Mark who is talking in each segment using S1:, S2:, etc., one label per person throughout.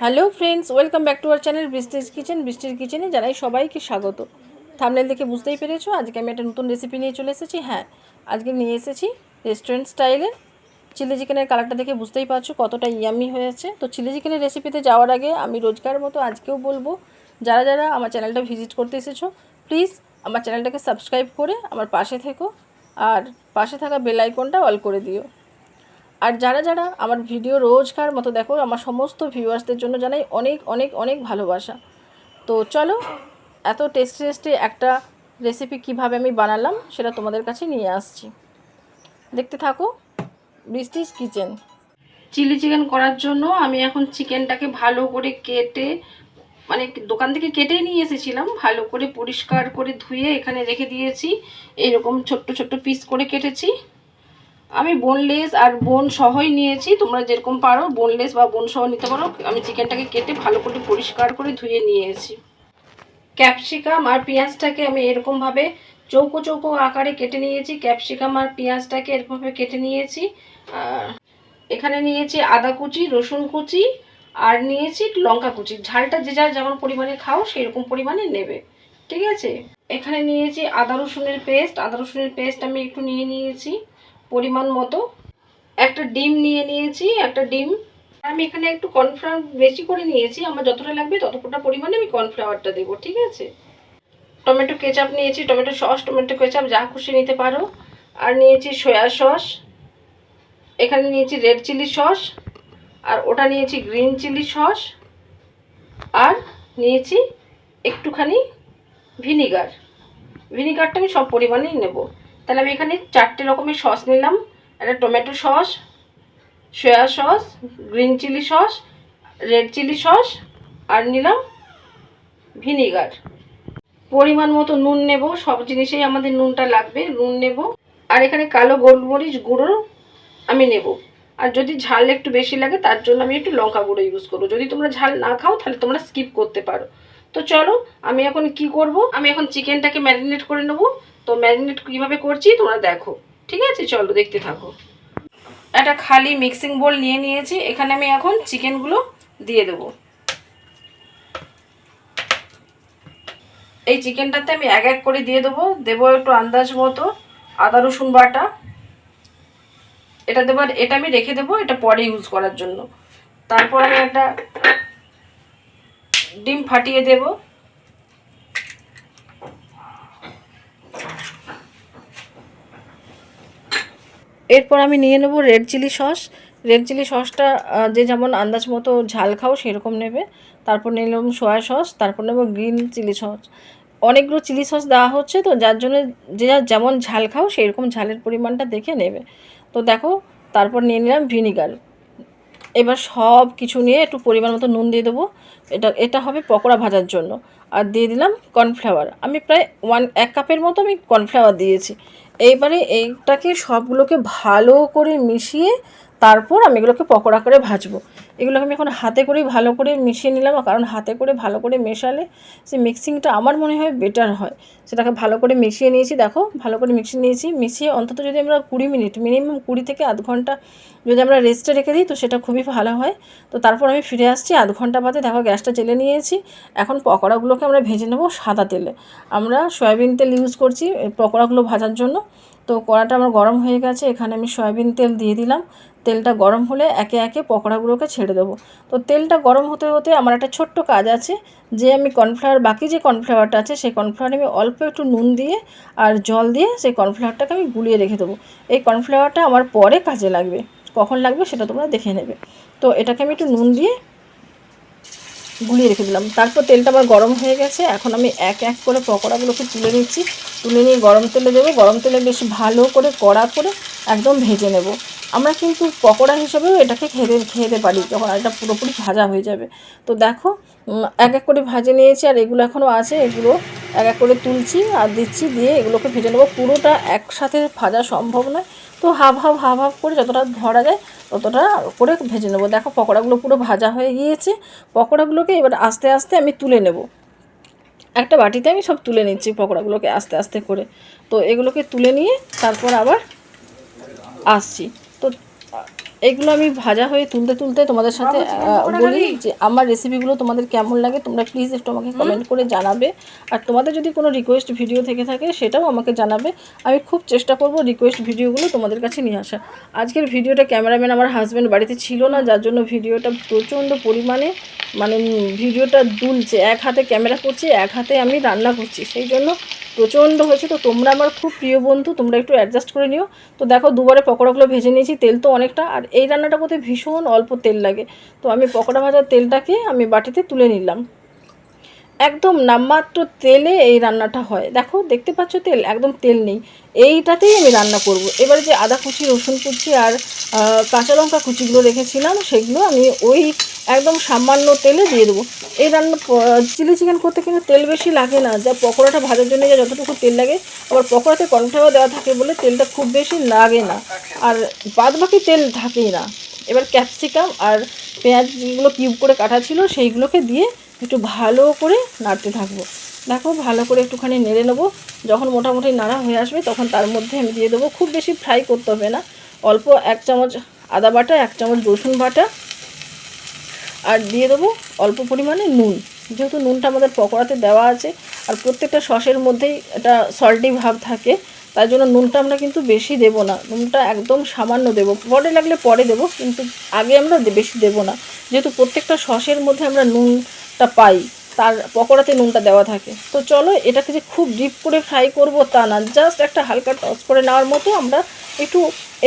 S1: Hello friends, welcome back to our channel বৃষ্টির kitchen. বৃষ্টির কিচেনে জানাই সবাইকে স্বাগত। থামনেল দেখে বুঝতেই পেরেছ, আজকে আমি একটা নতুন রেসিপি নিয়ে চলে এসেছি। হ্যাঁ আজকে নিয়ে এসেছি রেস্টুরেন্ট স্টাইলের চিলি চিকেনের কালারটা দেখে বুঝতেই পারছ কতটা ইয়ামি হয়েছে। তো চিলি চিকেনের রেসিপিতে যাওয়ার আগে আমি রোজকার মতো আজকেও বলব, যারা যারা আমার চ্যানেলটা ভিজিট করতে এসেছ প্লিজ আমার চ্যানেলটাকে সাবস্ক্রাইব করে আমার পাশে থেকো আর পাশে থাকা বেল আইকনটা অল করে দিও। আর যারা যারা আমার ভিডিও রোজকার মতো দেখো, আমার সমস্ত ভিউয়ার্সদের জন্য জানাই অনেক অনেক অনেক ভালোবাসা। তো চলো, এত টেস্টি টেস্টি একটা রেসিপি কীভাবে আমি বানালাম সেটা তোমাদের কাছে নিয়ে আসছি। দেখতে থাকো বৃষ্টিস কিচেন চিলি চিকেন করার জন্য আমি এখন চিকেনটাকে ভালো করে কেটে মানে দোকান থেকে কেটেই নিয়ে এসেছিলাম, ভালো করে পরিষ্কার করে ধুয়ে এখানে রেখে দিয়েছি। এরকম ছোট্ট ছোট্ট পিস করে কেটেছি। আমি বোনলেস আর বোন সহই নিয়েছি। তোমরা যেরকম পারো বোনলেস বা বোন সহ নিতে পারো। আমি চিকেনটাকে কেটে ভালো করে পরিষ্কার করে ধুয়ে নিয়েছি। ক্যাপসিকাম আর পেঁয়াজটাকে আমি এরকমভাবে চৌকো চৌকো আকারে কেটে নিয়েছি। ক্যাপসিকাম আর পেঁয়াজটাকে এরকমভাবে কেটে নিয়েছি। আর এখানে নিয়েছি আদা কুচি, রসুন কুচি আর নিয়েছি লঙ্কা কুচি। ঝালটা যে যার যেমন পরিমাণে খাও সেই রকম পরিমাণে নেবে। ঠিক আছে? এখানে নিয়েছি আদা রসুনের পেস্ট আদা রসুনের পেস্ট আমি একটু নিয়ে নিয়েছি। পরিমাণ মতো। একটা ডিম নিয়ে নিয়েছি, একটা ডিম। আমি এখানে একটু কর্নফ্লাওয়ার বেশি করে নিয়েছি, আমার যতটা লাগবে ততটা পরিমাণে আমি কর্নফ্লাওয়ারটা দেবো, ঠিক আছে? টমেটো কেচাপ নিয়েছি, টমেটো সস, টমেটো কেচাপ, যা খুশি নিতে পারো। আর নিয়েছি সয়া সস, এখানে নিয়েছি রেড চিলি সস, আর ওটা নিয়েছি গ্রিন চিলি সস, আর নিয়েছি একটুখানি ভিনিগার। ভিনিগারটা আমি সব পরিমাণেই নেব। তাহলে আমি এখানে চারটে রকমের সস নিলাম। একটা tomato sauce, soya sauce, green chilli sauce, red chilli sauce, আর নিলাম ভিনিগার। পরিমাণ মতো নুন নেব, সব জিনিসেই আমাদের নুনটা লাগবে, নুন নেব। আর এখানে কালো গোলমরিচ গুঁড়ো আমি নেব। আর যদি ঝাল একটু বেশি লাগে, তার জন্য আমি একটু লঙ্কা গুঁড়ো ইউজ করব। যদি তোমরা ঝাল না খাও, তাহলে তোমরা স্কিপ করতে পারো। তো চলো, আমি এখন কি করব? আমি এখন চিকেনটাকে ম্যারিনেট করে নেব। তো ম্যারিনেট কীভাবে করছি তোমরা দেখো। ঠিক আছে? চলো, দেখতে থাকো। একটা খালি মিক্সিং বোল নিয়ে নিয়েছি। এখানে আমি এখন চিকেনগুলো দিয়ে দেবো। এই চিকেনটাতে আমি এক এক করে দিয়ে দেবো। দেবো একটু আন্দাজ মতো। আদা, রসুন বাটা। এটা দেবার, এটা আমি রেখে দেবো এটা পরে ইউজ করার জন্য। তারপর আমি একটা ডিম ফাটিয়ে দেব। এরপর আমি নিয়ে নেব red chilli sauce. Red chilli সসটা যে যেমন আন্দাজ মতো ঝাল খাও সেরকম নেবে। তারপর নিলাম সয়া সস, তারপর নেব গ্রিন চিলি সস। অনেকগুলো চিলি সস দেওয়া হচ্ছে তো, যার জন্য যে যার যেমন ঝাল খাও সেই রকম ঝালের পরিমাণটা দেখে নেবে। তো দেখো, তারপর নিয়ে নিলাম ভিনিগার। এবার সব কিছু নিয়ে একটু পরিমাণ মতো নুন দিয়ে দেবো। এটা এটা হবে পকোড়া ভাজার জন্য। আর দিয়ে দিলাম কর্নফ্লাওয়ার। আমি প্রায় ওয়ান, এক কাপের মতো আমি কর্নফ্লাওয়ার দিয়েছি। এইবারে এইটাকে সবগুলোকে ভালো করে মিশিয়ে তারপর আমি এগুলোকে পকোড়া করে ভাজবো। এগুলোকে আমি এখন হাতে করেই ভালো করে মিশিয়ে নিলাম, কারণ হাতে করে ভালো করে মেশালে সেই মিক্সিংটা আমার মনে হয় বেটার হয়। সেটাকে ভালো করে মিশিয়ে নিয়েছি, দেখো, ভালো করে মিশিয়ে নিয়েছি। মিশিয়ে অন্তত যদি আমরা কুড়ি মিনিট মিনিমাম কুড়ি থেকে আধ ঘণ্টা যদি আমরা রেস্টে রেখে দিই, তো সেটা খুবই ভালো হয়। তো তারপর আমি ফিরে আসছি আধ ঘণ্টা বাদে, দেখো, গ্যাসটা জেলে নিয়েছি। এখন পকোড়াগুলোকে আমরা ভেজে নেব সাদা তেলে। আমরা সয়াবিন তেল ইউজ করছি পকোড়াগুলো ভাজার জন্য। তো কড়াটা আমার গরম হয়ে গেছে, এখানে আমি সয়াবিন তেল দিয়ে দিলাম। তেলটা গরম হলে একে একে পকোড়াগুলোকে ছেড়ে দেবো। তো তেলটা গরম হতে হতে আমার একটা ছোট্ট কাজ আছে, যে আমি কর্নফ্লাওয়ার, বাকি যে কর্নফ্লাওয়ারটা আছে, সেই কর্নফ্লাওয়ারে আমি অল্প একটু নুন দিয়ে আর জল দিয়ে সেই কর্নফ্লাওয়ারটাকে আমি গুলিয়ে রেখে দেবো। এই কর্নফ্লাওয়ারটা আমার পরে কাজে লাগবে। কখন লাগবে সেটা তোমরা দেখে নেবে। তো এটাকে আমি একটু নুন দিয়ে গুলিয়ে রেখে দিলাম। তারপর তেলটা আবার গরম হয়ে গেছে। এখন আমি এক এক করে পকোড়াগুলোকে তুলে নিচ্ছি। তুলে নিয়ে গরম তেলে দেবো। গরম তেলে বেশ ভালো করে কড়া করে একদম ভেজে নেব। আমরা কিন্তু পকোড়া হিসেবেও এটাকে খেতে খেতে পারি যখন এটা পুরোপুরি ভাজা হয়ে যাবে। তো দেখো এক এক করে ভাজে নিয়েছি আর এগুলো এখনও আছে। এগুলো এক এক করে তুলছি আর দিচ্ছি দিয়ে এগুলোকে ভেজে নেব। পুরোটা একসাথে ভাজা সম্ভব নয়। তো হাফ হাফ হাফ হাফ করে যতটা ধরা যায় ততটা করে ভেজে নেব। দেখো পকোড়াগুলো পুরো ভাজা হয়ে গিয়েছে। পকোড়াগুলোকে এবার আস্তে আস্তে আমি তুলে নেব। একটা বাটিতে আমি সব তুলে নিচ্ছি পকোড়াগুলোকে আস্তে আস্তে করে। তো এগুলোকে তুলে নিয়ে তারপর আবার আসছি। তো এইগুলো আমি ভাজা হয়ে তুলতে তুলতে তোমাদের সাথে বলি যে আমার রেসিপিগুলো তোমাদের কেমন লাগে তোমরা প্লিজ একটু আমাকে কমেন্ট করে জানাবে। আর তোমাদের যদি কোনো রিকোয়েস্ট ভিডিও থেকে থাকে সেটাও আমাকে জানাবে। আমি খুব চেষ্টা করব রিকোয়েস্ট ভিডিওগুলো তোমাদের কাছে নিয়ে আসা আজকের ভিডিওটা ক্যামেরাম্যান আমার হাজব্যান্ড বাড়িতে ছিল না যার জন্য ভিডিওটা প্রচণ্ড পরিমাণে মানে ভিডিওটা দুলছে। এক হাতে ক্যামেরা করছি এক হাতে আমি রান্না করছি। সেই জন্য প্রচণ্ড হয়েছে, তো তোমরা আমার খুব প্রিয় বন্ধু, তোমরা একটু অ্যাডজাস্ট করে নিও। তো দেখো, দুবারে পকোড়াগুলো ভেজে নিয়েছি, তেল তো অনেকটা, আর এই রান্নাটা করতে ভীষণ অল্প তেল লাগে। তো আমি পকোড়া ভাজার তেলটাকে আমি বাটিতে তুলে নিলাম। একদম নামমাত্র তেলে এই রান্নাটা হয়। দেখো, দেখতে পাচ্ছ তেল? একদম তেল নেই। এইটাতেই আমি রান্না করব। এবারে যে আদা কুচি, রসুন কুচি আর কাঁচা লঙ্কা কুচিগুলো রেখেছিলাম, সেগুলো আমি ওই একদম সামান্য তেলে দিয়ে দেবো। এই রান্না চিলি চিকেন করতে কিন্তু তেল বেশি লাগে না। যা পকোড়াটা ভাজার জন্য যা যতটুকু তেল লাগে, আবার পকোড়াতে কর্নফ্লাওয়ার দেওয়া থাকে বলে তেলটা খুব বেশি লাগে না। আর বাদ বাকি তেল থাকেই না। এবার ক্যাপসিকাম আর পেঁয়াজ যেগুলো কিউব করে কাটা ছিল, সেইগুলোকে দিয়ে একটু ভালো করে নাড়তে থাকব। দেখো, ভালো করে একটুখানি নেড়ে নেব। যখন মোটামুটি নাড়া হয়ে আসবে, তখন তার মধ্যে আমি দিয়ে দেবো। খুব বেশি ফ্রাই করতে হবে না। অল্প এক চামচ আদা বাটা, এক চামচ রসুন বাটা আর দিয়ে দেবো অল্প পরিমাণে নুন। যেহেতু নুনটা আমাদের পকোড়াতে দেওয়া আছে আর প্রত্যেকটা সসের মধ্যেই একটা সল্টি ভাব থাকে তাই জন্য নুনটা আমরা কিন্তু বেশি দেবো না। নুনটা একদম সামান্য দেবো। পরে লাগলে পরে দেবো, কিন্তু আগে আমরা বেশি দেবো না। যেহেতু প্রত্যেকটা সসের মধ্যে আমরা নুনটা পাই, তার পকোড়াতে নুনটা দেওয়া থাকে। তো চলো এটাকে যে খুব ডিপ করে ফ্রাই করব তা না জাস্ট একটা হালকা টস করে নেওয়ার মতো আমরা একটু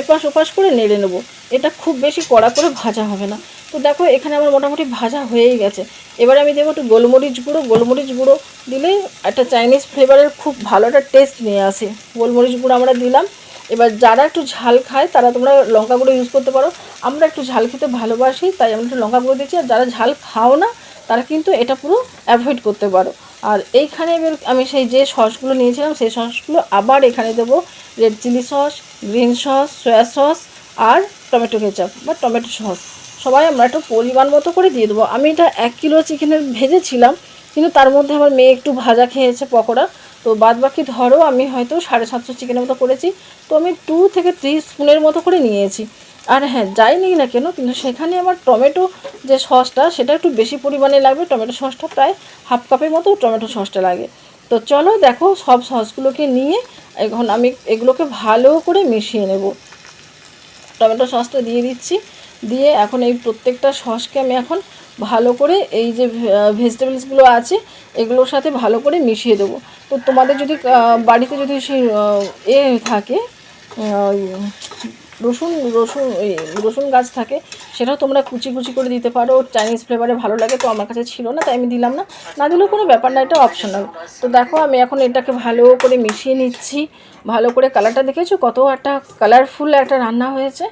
S1: এপাশ ওপাশ করে নেড়ে নেব। এটা খুব বেশি কড়া করে ভাজা হবে না। তো দেখো এখানে আমার মোটামুটি ভাজা হয়েই গেছে। এবারে আমি দেবো একটু গোলমরিচ গুঁড়ো। গোলমরিচ গুঁড়ো দিলে একটা চাইনিজ ফ্লেভারের খুব ভালো একটা টেস্ট নিয়ে আসে। গোলমরিচ গুঁড়ো আমরা দিলাম। এবার যারা একটু ঝাল খায়, তারা তোমরা লঙ্কা গুঁড়ো ইউজ করতে পারো। আমরা একটু ঝাল খেতে ভালোবাসি, তাই আমরা একটু লঙ্কা গুঁড়ো দিচ্ছি। আর যারা ঝাল খাও না তারা কিন্তু এটা পুরো অ্যাভয়েড করতে পারো। আর এইখানে আমি সেই যে সসগুলো নিয়েছিলাম, সেই সসগুলো আবার এখানে দেবো। Red chilli sauce green sauce soya sauce আর টমেটো কেচাপ বা টমেটো সস সবাই আমরা একটু পরিমাণ মতো করে দিয়ে দেবো। আমি এটা এক কিলো চিকেনের ভেজেছিলাম, কিন্তু তার মধ্যে আমার মেয়ে একটু ভাজা খেয়েছে পকোড়া। তো বাদ বাকি ধরো, আমি হয়তো সাড়ে সাতশো চিকেনের মতো করেছি। তো আমি টু থেকে থ্রি স্পুনের মতো করে নিয়েছি। আর হ্যাঁ যাই নিই না কেন? কিন্তু সেখানে আমার টমেটো যে সসটা, সেটা একটু বেশি পরিমাণে লাগবে। টমেটো সসটা প্রায় হাফ কাপের মতো টমেটো সসটা লাগে। তো চলো দেখো সব সসগুলোকে নিয়ে এখন আমি এগুলোকে ভালো করে মিশিয়ে নেব। টমেটো সসটা দিয়ে দিচ্ছি। দিয়ে এখন এই প্রত্যেকটা সসকে আমি এখন ভালো করে এই যে ভেজিটেবলসগুলো আছে, এগুলোর সাথে ভালো করে মিশিয়ে দেবো। তো তোমাদের যদি বাড়িতে যদি সেই এ থাকে রসুন রসুন, এই রসুন গাছ থাকে, সেটাও তোমরা কুচি কুচি করে দিতে পারো। চাইনিজ ফ্লেভারে ভালো লাগে, তো আমার কাছে ছিল না, তাই আমি দিলাম না। না দিলেও কোনো ব্যাপার না, এটা অপশনাল তো দেখো, আমি এখন এটাকে ভালো করে মিশিয়ে নিচ্ছি। ভালো করে কালারটা দেখেছ? কত একটা কালারফুল একটা রান্না হয়েছে।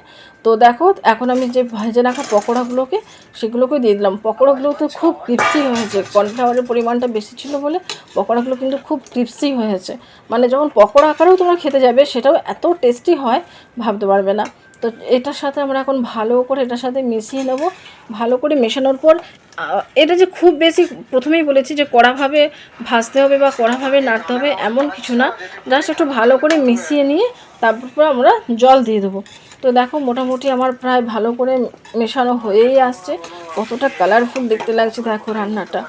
S1: তো দেখো, এখন আমি যে ভেজে রাখা পকোড়াগুলোকে সেগুলোকে দিয়ে দিলাম। পকোড়াগুলো তো খুব ক্রিপসি হয়েছে। কর্নফ্লাওয়ারের পরিমাণটা বেশি ছিল বলে পকোড়াগুলো কিন্তু খুব ক্রিপসি হয়েছে। মানে যখন পকোড়া আকারেও তোমরা খেতে যাবে, সেটাও এত টেস্টি হয়, ভাবতে পারবে না। তো এটার সাথে আমরা এখন ভালো করে, এটার সাথে মিশিয়ে নেব। ভালো করে মেশানোর পর এটা যে খুব বেশি প্রথমেই বলেছি যে কড়াভাবে ভাজতে হবে বা কড়াভাবে নাড়তে হবে এমন কিছু না। জাস্ট একটু ভালো করে মিশিয়ে নিয়ে তারপর আমরা জল দিয়ে দেবো। তো দেখো মোটামুটি আমার প্রায় ভালো করে মেশানো হয়েই আসছে। কতটা কালারফুল দেখতে লাগছে দেখো রান্নাটা।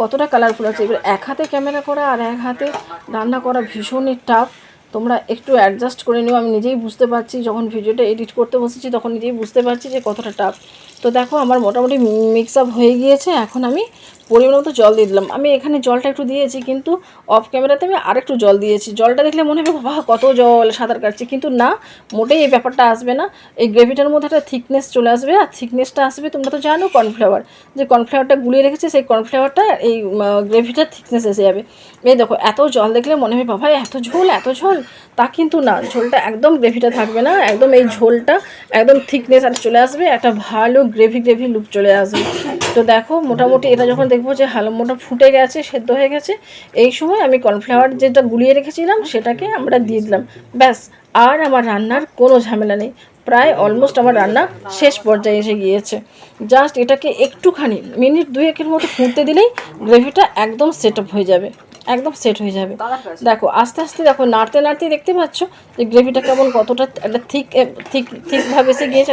S1: কতটা কালারফুল আছে। এবার এক হাতে ক্যামেরা করা আর এক হাতে রান্না করা ভীষণই টাফ তোমরা একটু অ্যাডজাস্ট করে নিও। আমি নিজেই বুঝতে পারছি, যখন ভিডিওটা এডিট করতে বসেছি, তখন নিজেই বুঝতে পারছি যে কতটা টাফ তো দেখো আমার মোটামুটি মিক্স আপ হয়ে গিয়েছে। এখন আমি পরিমাণ মতো জল দিয়ে দিলাম। আমি এখানে জলটা একটু দিয়েছি, কিন্তু অফ ক্যামেরাতে আমি আরেকটু জল দিয়েছি। জলটা দেখলে মনে হবে, বাবা, কত জল, সাঁতার কাটছি। কিন্তু না, মোটেই এই ব্যাপারটা আসবে না। এই গ্রেভিটার মধ্যে একটা থিকনেস চলে আসবে, আর থিকনেসটা আসবে, তোমরা তো জানো কর্নফ্লাওয়ার যে কর্নফ্লাওয়ারটা গুলিয়ে রেখেছে, সেই কর্নফ্লাওয়ারটা এই গ্রেভিটার থিকনেস এসে যাবে। এই দেখো, এত জল দেখলে মনে হবে, বাবা, এত ঝোল এত ঝোল। তা কিন্তু না, ঝোলটা একদম গ্রেভিটা থাকবে না। একদম এই ঝোলটা একদম থিকনেস আর চলে আসবে। একটা ভালো গ্রেভি গ্রেভি লুক চলে আসবে। তো দেখো, মোটামুটি এটা যখন দেখব যে হালো মোটা ফুটে গেছে, সেদ্ধ হয়ে গেছে, এই সময় আমি কর্নফ্লাওয়ার যেটা গুলিয়ে রেখেছিলাম, সেটাকে আমরা দিয়ে দিলাম। ব্যাস, আর আমার রান্নার কোনো ঝামেলা নেই। প্রায় অলমোস্ট আমার রান্না শেষ পর্যায়ে এসে গিয়েছে। জাস্ট এটাকে একটুখানি, মিনিট দুয়েকের মতো ফুটতে দিলেই গ্রেভিটা একদম সেট আপ হয়ে যাবে। একদম সেট হয়ে যাবে। দেখো আস্তে আস্তে দেখো নাড়তে নাড়তে দেখতে পাচ্ছ যে গ্রেভিটা কেমন কতটা একটা থিক থিক থিকভাবে এসে গিয়েছে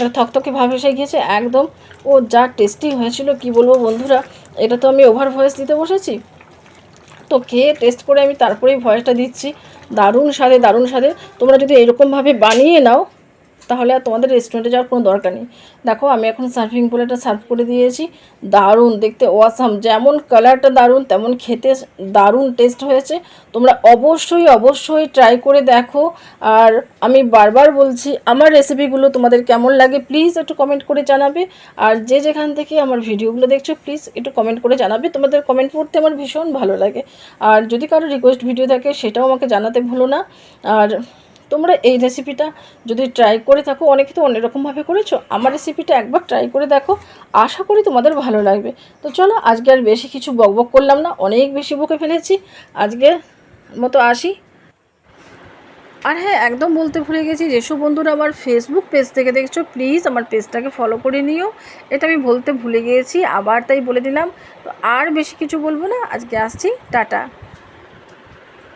S1: একটা থকথকে ভাব এসে গিয়েছে একদম। ও যা টেস্টি হয়েছিল কি বলব বন্ধুরা এটা তো আমি ওভার ভয়েস দিতে বসেছি। তো খেয়ে টেস্ট করে আমি তারপরেই ভয়েসটা দিচ্ছি। দারুণ স্বাদে দারুণ স্বাদে। তোমরা যদি এরকমভাবে বানিয়ে নাও তাহলে আর তোমাদের রেস্টুরেন্টে যাওয়ার কোনো দরকার নেই। দেখো, আমি এখন সার্ভিং প্লেটটা সার্ভ করে দিয়েছি। দারুণ, দেখতে ওয়াসাম যেমন কালারটা দারুণ, তেমন খেতে দারুণ টেস্ট হয়েছে। তোমরা অবশ্যই অবশ্যই ট্রাই করে দেখো। আর আমি বারবার বলছি, আমার রেসিপিগুলো তোমাদের কেমন লাগে প্লিজ একটু কমেন্ট করে জানাবে। আর যে যেখান থেকে আমার ভিডিওগুলো দেখছ প্লিজ একটু কমেন্ট করে জানাবে। তোমাদের কমেন্ট পড়তে আমার ভীষণ ভালো লাগে। আর যদি কারও রিকোয়েস্ট ভিডিও থাকে, সেটাও আমাকে জানাতে ভুলো না। আর তোমরা এই রেসিপিটা যদি ট্রাই করে থাকো, অনেকে তো অনেক রকমভাবে করেছ, আমার রেসিপিটা একবার ট্রাই করে দেখো, আশা করি তোমাদের ভালো লাগবে। তো চলো, আজকে আর বেশি কিছু বকবক করলাম না, অনেক বেশি বকে ফেলেছি, আজকে মতো আসি। আর হ্যাঁ একদম বলতে ভুলে গেছি যেসব বন্ধুরা, আমার ফেসবুক পেজ থেকে দেখছ প্লিজ আমার পেজটাকে ফলো করে নিও। এটা আমি বলতে ভুলে গিয়েছি, আবার তাই বলে দিলাম। আর বেশি কিছু বলব না, আজকে আসছি, টাটা।